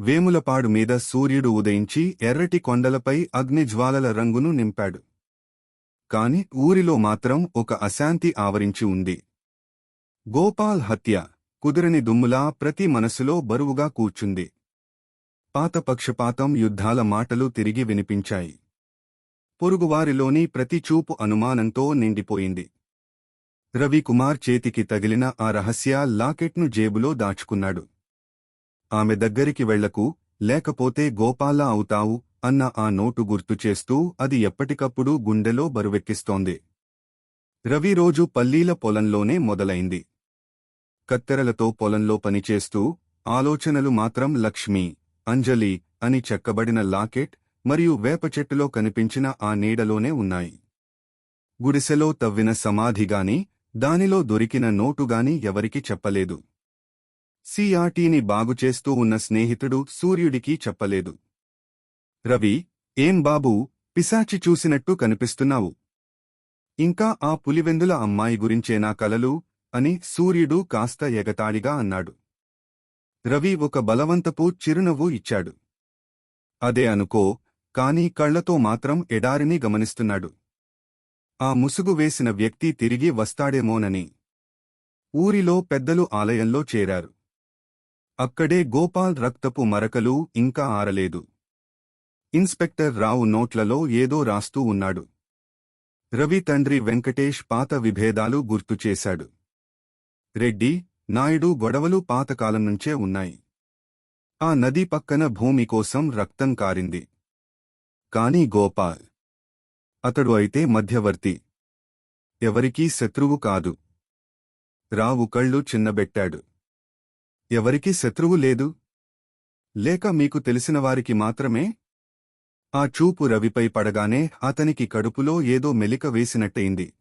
వేములపాడు మీద సూర్యుడు ఉదయించి ఎర్రటి కొండలపై అగ్నిజ్వాలల రంగును నింపాడు. కాని ఊరిలో మాత్రం ఒక అశాంతి ఆవరించి ఉంది. గోపాల్ హత్య కుదిరని దుమ్ములా ప్రతి మనసులో బరువుగా కూర్చుంది. పాత పక్షపాతం యుద్ధాల మాటలు తిరిగి వినిపించాయి. పొరుగువారిలోని ప్రతి చూపు అనుమానంతో నిండిపోయింది. రవికుమార్ చేతికి తగిలిన ఆ రహస్య లాకెట్ను జేబులో దాచుకున్నాడు. ఆమె దగ్గరికి వెళ్ళకు లేకపోతే గోపాలా అవుతావు? అన్న ఆ నోటు గుర్తు చేస్తూ అది ఎప్పటికప్పుడు గుండెలో బరువెక్కిస్తోంది. రవి రోజు పల్లీల పొలంలోనే మొదలైంది. కత్తెరలతో పొలంలో పనిచేస్తూ ఆలోచనలు మాత్రం లక్ష్మి అంజలి అని చెక్కబడిన లాకెట్ మరియు వేప చెట్టులో కనిపించిన ఆ నీడలోనే ఉన్నాయి. గుడిసెలో తవ్విన సమాధిగాని దానిలో దొరికిన నోటుగాని ఎవరికి చెప్పలేదు. సిఆర్టీని బాగుచేస్తూ ఉన్న స్నేహితుడు సూర్యుడికి చెప్పలేదు. రవి ఏం బాబూ పిశాచి చూసినట్టు కనిపిస్తున్నావు. ఇంకా ఆ పులివెందుల అమ్మాయి గురించేనా కలలు? అని సూర్యుడు కాస్త ఎగతాళిగా అన్నాడు. రవి ఒక బలవంతపు చిరునవ్వు ఇచ్చాడు. అదే అనుకో కాని కళ్ళతో మాత్రం ఎడారిని గమనిస్తున్నాడు. ఆ ముసుగు వేసిన వ్యక్తి తిరిగి వస్తాడేమోనని. ఊరిలో పెద్దలు ఆలయంలో చేరారు. అక్కడే గోపాల్ రక్తపు మరకలు ఇంకా ఆరలేదు. ఇన్స్పెక్టర్ రావు నోట్లలో ఏదో రాస్తూ ఉన్నాడు. రవి తండ్రి వెంకటేష్ పాత విభేదాలు గుర్తుచేశాడు రెడ్డి నాయుడు గొడవలు పాతకాలం నుంచే ఉన్నాయి. ఆ నది పక్కన భూమి కోసం రక్తం కారింది. కాని గోపాల్ అతడు అయితే మధ్యవర్తి. ఎవరికీ శత్రువు కాదు. రావు కళ్ళు చిన్నబెట్టాడు. ఎవరికీ శత్రువు లేదు. లేక మీకు తెలిసినవారికి మాత్రమే? ఆ చూపు రవిపై పడగానే అతనికి కడుపులో ఏదో మెలిక వేసినట్టయింది.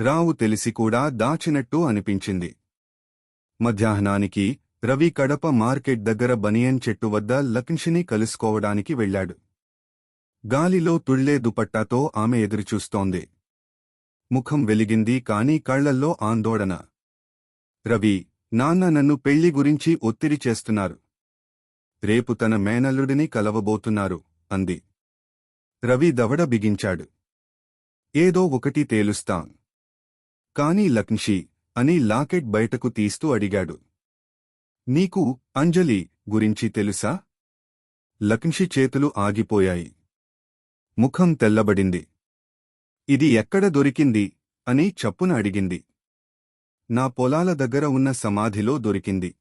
రావు తెలిసి కూడా దాచినట్టు అనిపించింది. మధ్యాహ్నానికి రవి కడప మార్కెట్ దగ్గర బనియన్ చెట్టు వద్ద లక్ష్మిని కలుసుకోవడానికి వెళ్ళాడు. గాలిలో తుళ్ళే దుపట్టాతో ఆమె ఎదురుచూస్తోంది. ముఖం వెలిగింది కాని కళ్ళల్లో ఆందోళన. రవి నాన్న నన్ను పెళ్ళి గురించి ఒత్తిడి చేస్తున్నారు. రేపు తన మేనల్లుడిని కలవబోతున్నారు అంది. రవి దవడ బిగించాడు. ఏదో ఒకటి తేలుస్తాం. కాని లక్ష్మి అని లాకెట్ బయటకు తీస్తూ అడిగాడు. నీకు అంజలి గురించి తెలుసా? లక్ష్మి చేతులు ఆగిపోయాయి. ముఖం తెల్లబడింది. ఇది ఎక్కడ దొరికింది? అని చప్పున అడిగింది. నా పొలాల దగ్గర ఉన్న సమాధిలో దొరికింది.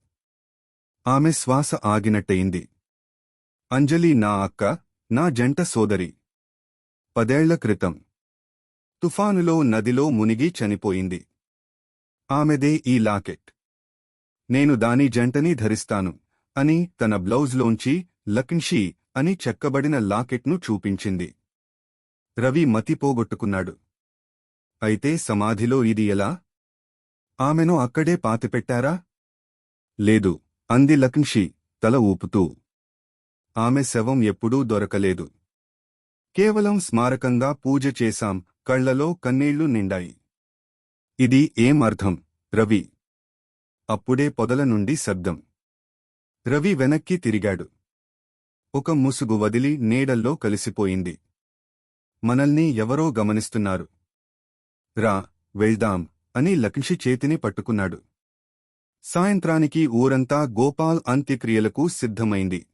ఆమె శ్వాస ఆగినట్టయింది. అంజలి నా అక్క నా జంట సోదరి. పదేళ్ళ క్రితం. తుఫానులో నదిలో మునిగి చనిపోయింది. ఆమెదే ఈ లాకెట్. నేను దాని జంటని ధరిస్తాను అని తన బ్లౌజ్లోంచి లక్ష్షీ అని చెక్కబడిన లాకెట్ను చూపించింది. రవి మతిపోగొట్టుకున్నాడు అయితే సమాధిలో ఇది ఎలా? ఆమెను అక్కడే పాతిపెట్టారా? లేదు అంది లక్ష్మి తల ఊపుతూ. ఆమె శవం ఎప్పుడూ దొరకలేదు. కేవలం స్మారకంగా పూజ చేశాం కళ్ళలో కన్నీళ్ళు నిండాయి. ఇది ఏం అర్థం? రవి. అప్పుడే పొదల నుండి శబ్దం. రవి వెనక్కి తిరిగాడు. ఒక ముసుగు వదిలి నీడల్లో కలిసిపోయింది. మనల్ని ఎవరో గమనిస్తున్నారు. రా వెళ్దాం. అని లక్ష్మి చేతిని పట్టుకున్నాడు. సాయంత్రానికి ఊరంతా గోపాల్ అంత్యక్రియలకు సిద్ధమైంది.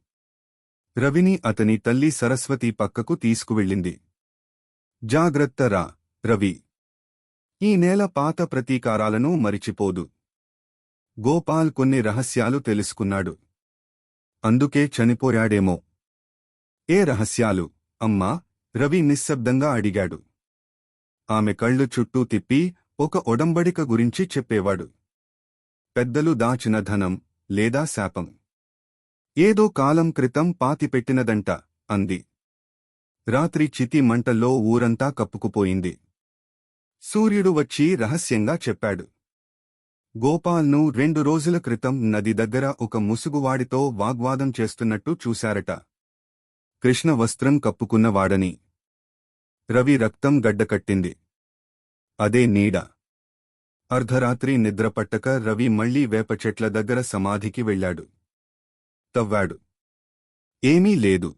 రవిని అతని తల్లి సరస్వతి పక్కకు తీసుకువెళ్ళింది. జాగ్రత్తరా రవి. ఈ నేల పాత ప్రతీకారాలను మరిచిపోదు. గోపాల్ కొన్ని రహస్యాలు తెలుసుకున్నాడు. అందుకే చనిపోయాడేమో. ఏ రహస్యాలు? అమ్మా రవి నిశ్శబ్దంగా అడిగాడు. ఆమె కళ్ళు చుట్టూ తిప్పి ఒక ఒడంబడిక గురించి చెప్పేవాడు. పెద్దలు దాచిన ధనం లేదా శాపం. ఏదో కాలం క్రితం పాతిపెట్టినదంట అంది. రాత్రి చితి మంటల్లో ఊరంతా కప్పుకుపోయింది. సూర్యుడు వచ్చి రహస్యంగా చెప్పాడు. గోపాల్ను రెండు రోజుల క్రితం నది దగ్గర ఒక ముసుగువాడితో వాగ్వాదం చేస్తున్నట్టు చూశారట. కృష్ణ వస్త్రం కప్పుకున్నవాడని. రవి రక్తం గడ్డకట్టింది. అదే నీడ. అర్ధరాత్రి నిద్రపట్టక రవి మళ్ళీ వేప చెట్ల దగ్గర సమాధికి వెళ్ళాడు. తవ్వాడు. ఏమీ లేదు.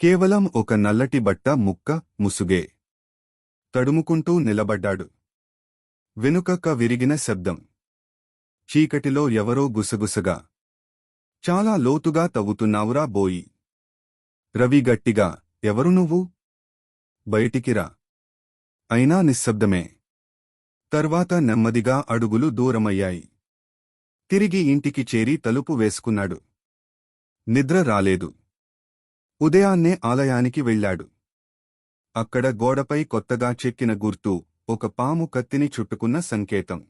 కేవలం ఒక నల్లటి బట్ట ముక్క ముసుగే. తడుముకుంటూ నిలబడ్డాడు. వెనుకక్క విరిగిన శబ్దం. చీకటిలో ఎవరో గుసగుసగా. చాలా లోతుగా తవ్వుతున్నావురా బోయి. రవి గట్టిగా ఎవరు నువ్వు? బయటికిరా అయినా నిశ్శబ్దమే. తర్వాత నెమ్మదిగా అడుగులు దూరమయ్యాయి. తిరిగి ఇంటికి చేరి తలుపు వేసుకున్నాడు. నిద్ర రాలేదు. ఉదయాన్నే ఆలయానికి వెళ్ళాడు. అక్కడ గోడపై కొత్తగా చెక్కిన గుర్తు ఒక పాము కత్తిని చుట్టుకున్న సంకేతం.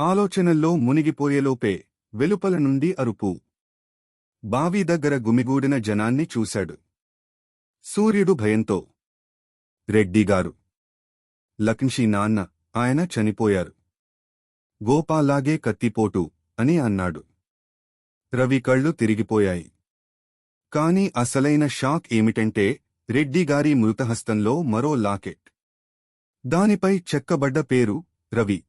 ఆలోచనల్లో మునిగిపోయేలోపే వెలుపల నుండి అరుపు. బావి దగ్గర గుమిగూడిన జనాన్ని చూశాడు. సూర్యుడు భయంతో రెడ్డిగారు లక్ష్మీ నాన్న ఆయన చనిపోయారు. గోపాలాగే కత్తిపోటు అని అన్నాడు. రవి కళ్ళు తిరిగిపోయాయి. కాని అసలైన షాక్ ఏమిటంటే రెడ్డిగారి మృతహస్తంలో మరో లాకెట్. దానిపై చెక్కబడ్డ పేరు రవి.